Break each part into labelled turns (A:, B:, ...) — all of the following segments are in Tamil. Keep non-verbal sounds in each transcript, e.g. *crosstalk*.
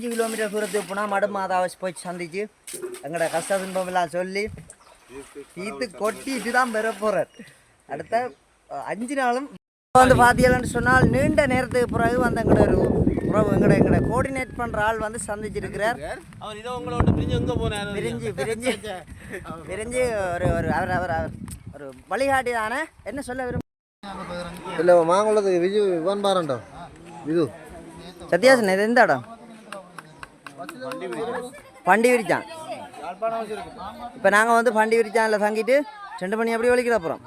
A: அஞ்சு கிலோமீட்டர் தூரத்துக்கு போனால் மடு மாதாவை போய் சந்திச்சு. எங்களோட கஷ்ட துன்பம் எல்லாம் சொல்லி தீர்த்து கொட்டிட்டு தான் பெற போகிறார் அடுத்த அஞ்சு நாளும் வந்து பார்த்தீங்கன்னு சொன்னால் நீண்ட நேரத்துக்கு பிறகு வந்து எங்களோட ஒரு உறவு எங்களோட எங்களோட கோஆர்டினேட் பண்ணுற ஆள் வந்து சந்திச்சிருக்கிறார்.
B: அவர் இதோ உங்களோட பிரிஞ்சு எங்க போனாரு?
A: பிரிஞ்சு *laughs* பிரிஞ்சு பிரிஞ்சு ஒரு ஒரு அவர் அவர் அவர் ஒரு வழிகாட்டி தானே என்ன சொல்ல விரும்ப
C: இல்லை மாங்குளத்துக்கு விஜு இவன் பாருண்டோ விது.
A: சத்யாசன் இது எந்த இடம்? பண்டி விரிச்சான் இப்போ நாங்கள் வந்து பண்டி விரிச்சானில் தங்கிட்டு செண்டு பண்ணி அப்படி வலிக்கிற அப்புறம்.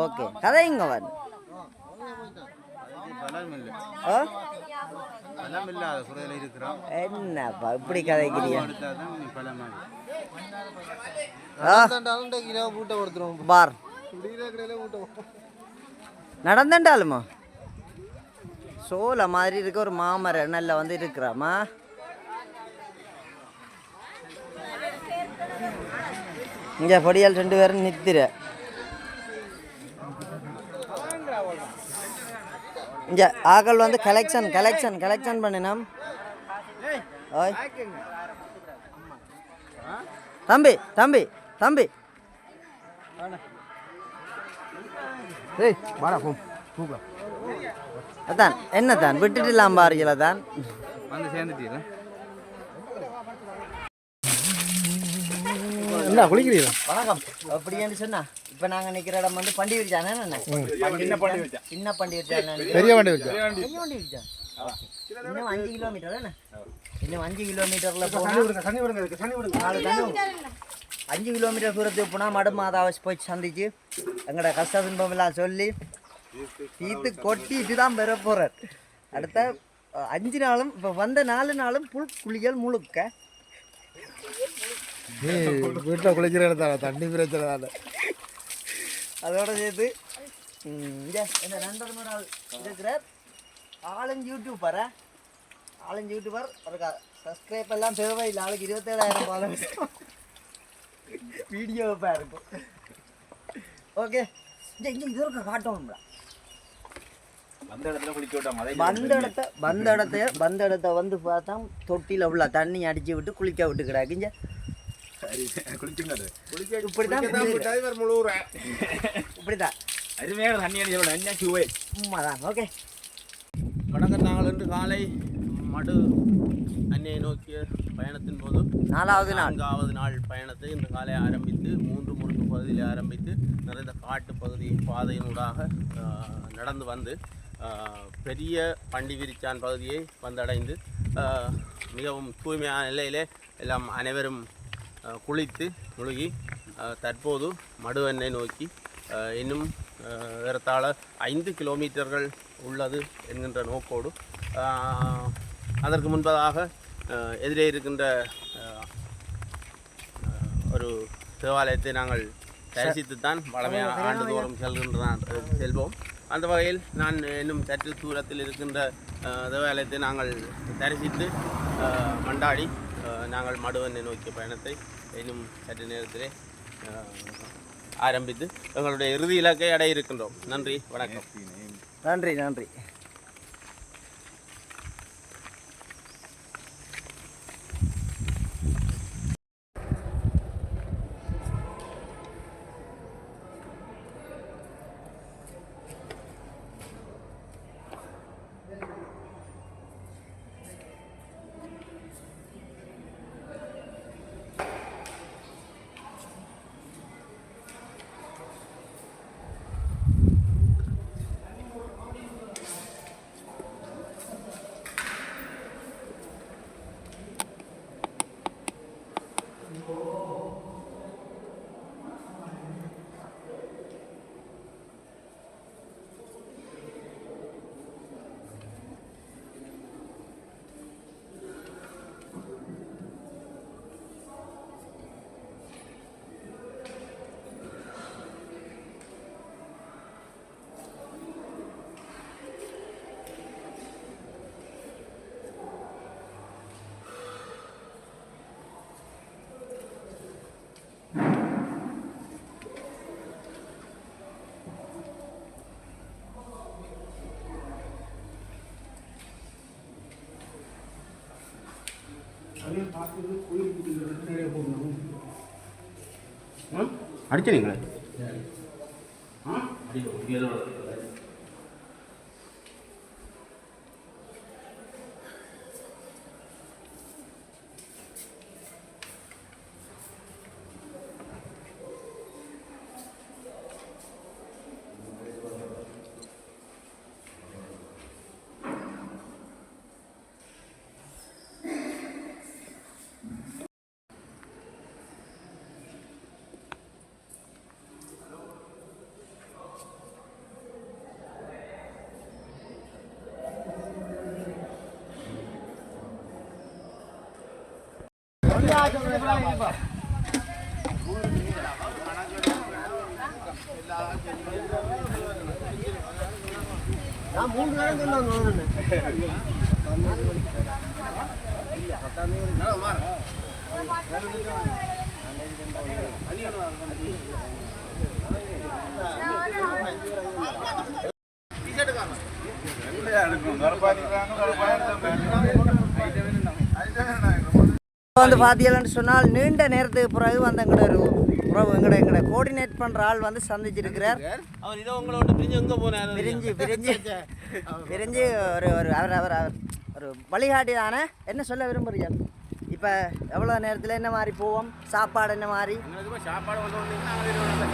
A: ஓகே. கதை இங்கே வரும் ஓ என்னப்பா இப்படி கதைக்கிறியா பார்.
C: இப்படி
A: சோலை மாதிரி இருக்க ஒரு மாமரம் நல்ல வந்து இருக்கிறாமா? இங்கே பொடியால் ரெண்டு பேரும் நித்திர. இங்கே ஆக்கள் வந்து கலெக்ஷன் கலெக்ஷன் கலெக்ஷன் பண்ணினோம். ஓய். தம்பி தம்பி தம்பி. அதான் என்னதான் விட்டுட்டுலாம் பாருங்களா தான்
D: வந்து சேர்ந்துட்டீங்களா?
C: என்ன குளிக்கிறீங்களா?
A: வணக்கம். அப்படின்னு சொன்னா இப்ப நாங்க நிக்கிற இடம் வந்து பண்டி விரிச்சானே என்ன? சின்ன பண்டி விரிச்சா சின்ன பண்டி விரிச்சான்
C: பெரிய வண்டி வச்சா
A: பெரிய வண்டி விரிச்சா இன்னும் அஞ்சு கிலோமீட்டர் என்ன? இன்னும் அஞ்சு கிலோமீட்டர்ல போனா நாலு தண்ணி. அஞ்சு கிலோமீட்டர் தூரத்துக்கு போனா மடு மாதாவை போய் சந்திச்சு எங்களோட கஷ்ட துன்பம் எல்லாம் சொல்லி தீர்த்து கொட்டிட்டு தான் பெற போறார். அடுத்த அஞ்சு நாளும் இப்போ வந்த நாலு நாளும் புல் குளியல் முழுக்க.
C: நீ வீட்டில் குளிக்கிற தானே தண்ணி பிரச்சனை தானே.
A: அதோட சேர்த்து என்ன நண்பர் ஆள் இருக்கிறார். ஆளுங்க யூடியூபரா ஆளுங்க யூடியூபர் ஒரு சப்ஸ்கிரைப் எல்லாம் தேவையில்லை ஆளுக்கு இருபத்தேழாயிரம் ஃபாலோவர்ஸ் வீடியோ இருக்கும். ஓகே இங்க இங்க இது இருக்க? காட்டணும்டா
D: வந்த இடத்துல குளிக்க விட்டாங்க. அதை
A: வந்த இடத்த வந்த இடத்த வந்த இடத்த வந்து பார்த்தா தொட்டியில் உள்ள தண்ணி அடிச்சு விட்டு குளிக்க விட்டு கிடாக்குங்க இப்படிதான்
D: அருமையாக தண்ணி அடிச்சு என்ன சுவை
A: உண்மைதான் ஓகே
B: வணக்கம் நாங்கள் இன்று காலை மடு அன்னையை நோக்கிய பயணத்தின் போது
A: நாலாவது நாள்
B: நான்காவது நாள் பயணத்தை இன்று காலை ஆரம்பித்து மூன்று முறுக்கு பகுதியில் ஆரம்பித்து நிறைந்த காட்டு பகுதி பாதையினூடாக நடந்து வந்து பெரிய பண்டி விரிச்சான் பகுதியை வந்தடைந்து மிகவும் தூய்மையான நிலையிலே எல்லாம் அனைவரும் குளித்து முழுகி தற்போது மடுவெண்ணை நோக்கி இன்னும் ஏறத்தாழ ஐந்து கிலோமீட்டர்கள் உள்ளது என்கின்ற நோக்கோடு அதற்கு முன்பதாக எதிரே இருக்கின்ற ஒரு தேவாலயத்தை நாங்கள் தரிசித்துத்தான் வளமையாக ஆண்டுதோறும் செல்கின்ற செல்வோம் அந்த வகையில் நான் இன்னும் சற்று தூரத்தில் இருக்கின்ற தேவாலயத்தை நாங்கள் தரிசித்து மண்டாடி நாங்கள் மடுவனை நோக்கிய பயணத்தை இன்னும் சற்று நேரத்திலே ஆரம்பித்து எங்களுடைய இறுதி இலக்கை அடைய இருக்கின்றோம். நன்றி வணக்கம்.
A: நன்றி நன்றி.
B: அடிச்சீங்களே
C: நான் மூணு நேரம் சொன்னாங்க
A: இப்போ வந்து பார்த்தீங்கன்னு சொன்னால் நீண்ட நேரத்துக்கு பிறகு வந்து எங்கட ஒரு உறவு எங்கட எங்கட கோஆர்டினேட் பண்ணுற ஆள் வந்து சந்திச்சிருக்கிறார்.
B: அவர் இதோ உங்களோட பிரிஞ்சு எங்கே போனார்?
A: பிரிஞ்சு பிரிஞ்சு *laughs* பிரிஞ்சு ஒரு ஒரு அவர் அவர் அவர் ஒரு வழிகாட்டி தானே என்ன சொல்ல விரும்புறீங்க? இப்போ எவ்வளோ நேரத்தில் என்ன மாதிரி போவோம்? சாப்பாடு என்ன மாதிரி?
B: சாப்பாடு கொண்டு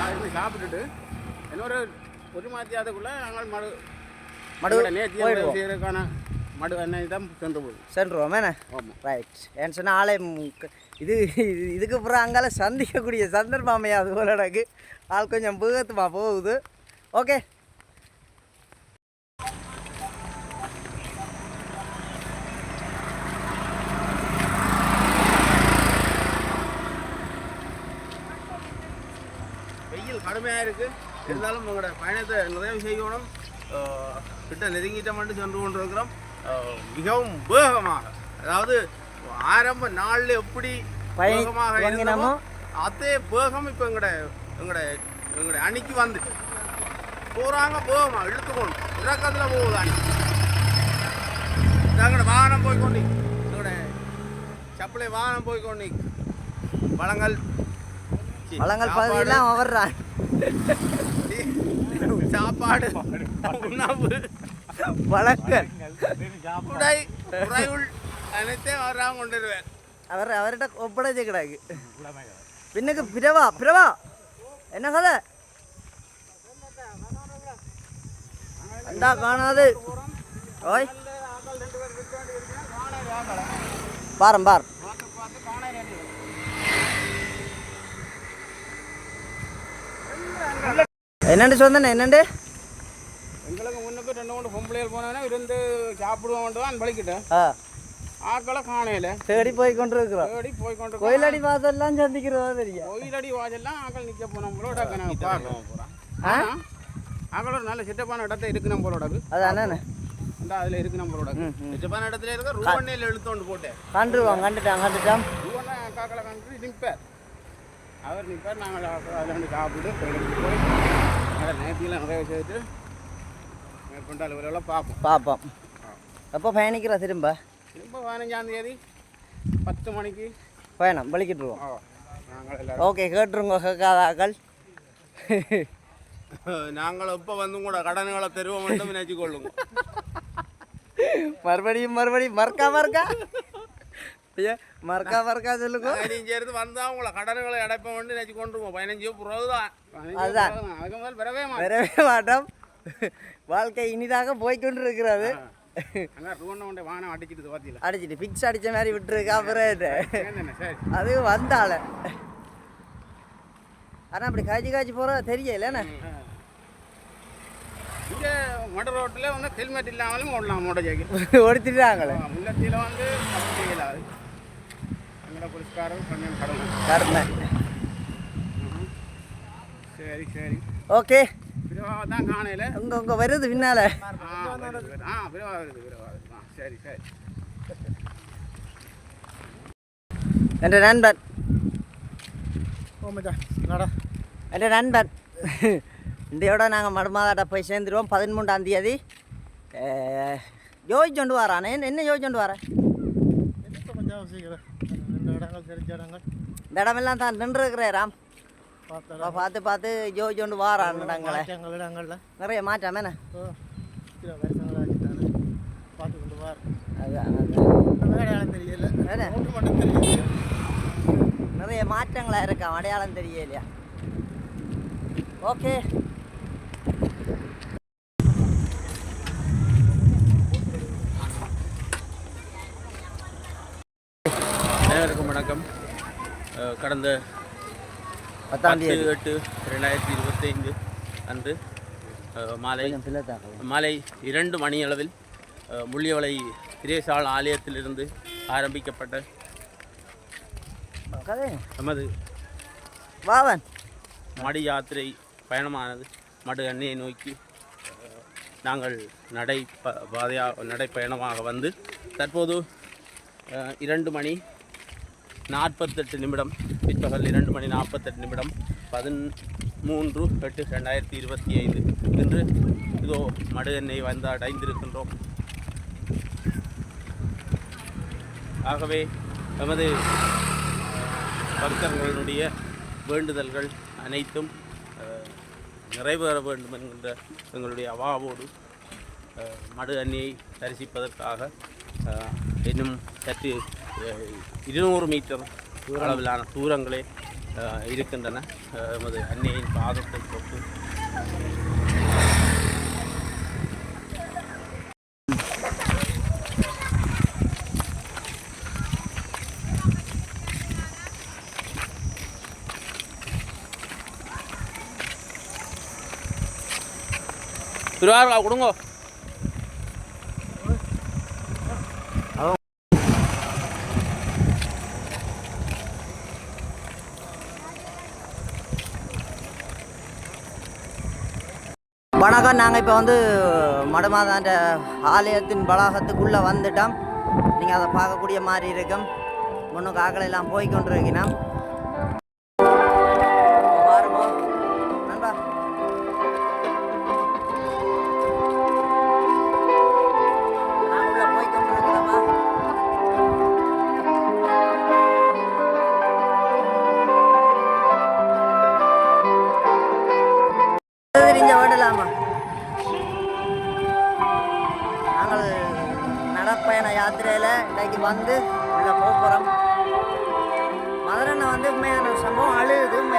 B: காலையில சாப்பிட்டுட்டு இன்னொரு ஒரு மாத்தியாதக்குள்ளே நாங்கள் மடு
A: மடு போயிடுவோம்.
B: மடு என்ன தான் சென்று போகுது.
A: சென்றுவோம் என்ன
B: ஆமாம்
A: ரைட் ஏன்னு சொன்னால் ஆளே ம், க- இது இது- இதுக்கு அப்புறம் அங்கால சந்திக்கக்கூடிய சந்தர்ப்பம் அமையாது போல எனக்கு. ஆள் கொஞ்சம் பூகத்துமா போகுது. ஓகே
B: வெயில் கடுமையாக இருக்குது இருந்தாலும் உங்களோட பயணத்தை நிறைவு செய்யணும். கிட்ட நெருங்கிட்டோம்னு சென்று கொண்டிருக்கிறோம். மிகவும் வேகமாக அதாவது ஆரம்ப நாளில் எப்படி வேகமாக இருந்தோமோ அதே வேகம் இப்போ எங்களோட எங்களோட எங்களோட அணிக்கு வந்துட்டு. போகிறாங்க வேகமாக இழுத்துக்கொண்டு இறக்கத்தில் போகுது அணி. எங்களோட வாகனம் போய் கொண்டு எங்களோட சப்பளை வாகனம் போய் கொண்டு பழங்கள் சாப்பாடு.
A: பகுதியெல்லாம்
B: சாப்பாடு. உணவு. உறையுள் அனைத்தையும் அவராக கொண்டு வருவார்
A: அவர் அவர்கிட்ட ஒப்படைச்சு கிடாக்கு பின்னுக்கு பிரவா பிரவா என்ன கதை? அண்டா காணாது. ஓய். பாரம் பார் என்னண்டு சொன்னேன் என்னண்டு?
B: முன்னுக்கு ரெண்டு மூணு பொம்பளைகள் போனாங்கன்னா இருந்து சாப்பிடுவோம் தான் பழிக்கிட்டேன் ஆக்களை காணையில
A: தேடி போய் கொண்டிருக்கிறோம்.
B: தேடி போய் கொண்டு
A: கோயிலடி வாசல்லாம் சந்திக்கிறதா தெரியும்.
B: கோயிலடி வாசல்லாம் ஆக்கள் நிற்க போனோம் போலோட நாங்கள் பார்க்கலாம் ஆக்களோட நல்ல சிட்டப்பான இடத்த இருக்கு நம்மளோட
A: அதானே
B: அந்த அதில் இருக்கு நம்மளோட சிட்டப்பான இடத்துல இருக்க ரூபண்ணையில் எழுத்தோண்டு போட்டேன்.
A: கண்டுருவான் கண்டுட்டான் கண்டுட்டான்
B: ரூபண்ணா காக்களை கண்டு நிற்பார் அவர் நிற்பார் நாங்கள் அதில் வந்து சாப்பிட்டு போய் நேர்த்தியெல்லாம் நிறைய செய்துட்டு மேற்கொண்டு அலுவலெல்லாம் பார்ப்போம்.
A: பார்ப்போம் எப்போ பயணிக்கிறா திரும்ப?
B: திரும்ப பதினஞ்சாம் தேதி பத்து மணிக்கு
A: பயணம் வலிக்கிட்டுருவோம் ஓகே கேட்டுருங்க கேட்காதாக்கள்.
B: நாங்கள் இப்போ வந்து கூட கடன்களை தெருவ மட்டும் நினைச்சு கொள்ளுங்க
A: மறுபடியும் மறுபடியும் மறக்கா மறக்கா. ஐயா மறக்கா மறக்கா சொல்லுங்க.
B: பதினஞ்சு இருந்து வந்தால் உங்களை கடன்களை அடைப்ப மட்டும் நினைச்சு கொண்டுருவோம் பதினஞ்சு தான்.
A: அதுதான்.
B: அதுக்கு முதல்
A: வரவே மாட்டோம். வாழ்க்கை இனிதாக போய்க்கொண்டு இருக்கிறது
B: வானம் அடிச்சிட்டு பார்த்தீங்களா
A: அடிச்சிட்டு ஃபிக்ஸ் அடிச்ச மாதிரி விட்டுருக்கா அப்புறம் அது வந்தால ஆனால் அப்படி காய்ச்சி காய்ச்சி போகிற தெரியலண்ணே
B: இங்கே மட ரோட்டில் வந்து ஹெல்மெட் இல்லாமலும் ஓடலாம் மோட ஜாக்கி.
A: ஒடுத்துட்டாங்களே
B: முல்லத்தில் வந்து எங்களோட புலிஸ்காரர் கடவுள்
A: கடமை.
B: சரி சரி.
A: ஓகே.
B: தான் காணையில்.
A: உங்க உங்க வருது பின்னால.
B: ஆ வருது, வருது. ஆ பிறவா வருது சரி சரி.
A: என்ற நண்பன் என்ற நண்பன் இந்தியோட நாங்கள் மடுமாதாட்ட போய் சேர்ந்துருவோம் பதிமூன்றாம் தேதி. யோசிச்சொண்டு வரானே. என்ன என்ன யோசிச்சொண்டு வரேன் இந்த இடமெல்லாம் தான் நின்றுருக்கிறேராம் பார்த்து பார்த்து ஜோ ஜோண்டு வாரான் இடங்களை நிறைய மாற்றம் என்ன? நிறைய மாற்றங்களா இருக்கா அடையாளம் தெரியலையா? ஓகே.
B: அனைவருக்கும் வணக்கம். கடந்த
A: பத்தாம்
B: பத்து
A: தேதி
B: எட்டு ரெண்டாயிரத்தி இருபத்தைந்து அன்று மாலை மாலை இரண்டு மணியளவில் அஹ், முள்ளியவளை திரேசாள் ஆலயத்திலிருந்து ஆரம்பிக்கப்பட்ட நமது
A: வாவன்
B: மடு யாத்திரை பயணமானது மடு அன்னையை நோக்கி நாங்கள் நடை ப பாதையாக நடைப்பயணமாக வந்து தற்போது இரண்டு மணி நாற்பத்தெட்டு நிமிடம். பிற்பகல் இரண்டு மணி நாற்பத்தெட்டு நிமிடம். பதிமூன்று எட்டு ரெண்டாயிரத்தி இருபத்தி ஐந்து. இன்று இதோ மடு எண்ணெய் வந்து அடைந்திருக்கின்றோம். ஆகவே நமது பக்தர்களுடைய வேண்டுதல்கள் அனைத்தும் நிறைவேற வேண்டும் என்கின்ற எங்களுடைய அவாவோடு மடு அன்னியை தரிசிப்பதற்காக இன்னும் சற்று இருநூறு மீட்டர் அளவிலான தூரங்களே இருக்கின்றன. அஹ், எமது அன்னையின் பாதத்தை தொட்டு. திருவாரூரா கொடுங்கோ
A: வணக்கம் நாங்கள் இப்போ வந்து மடுமாதாண்ட ஆலயத்தின் வளாகத்துக்குள்ளே வந்துட்டோம். நீங்கள் அதை பார்க்கக்கூடிய மாதிரி இருக்கும். முன்னுக்கு ஆக்களை போய் கொண்டு நடப்பயண யாத்திரையில் இன்றைக்கு வந்து உள்ள போக போகிறோம் மதுரண்ணை வந்து உண்மையான சம்பவம் அழுகுது.
E: உண்மை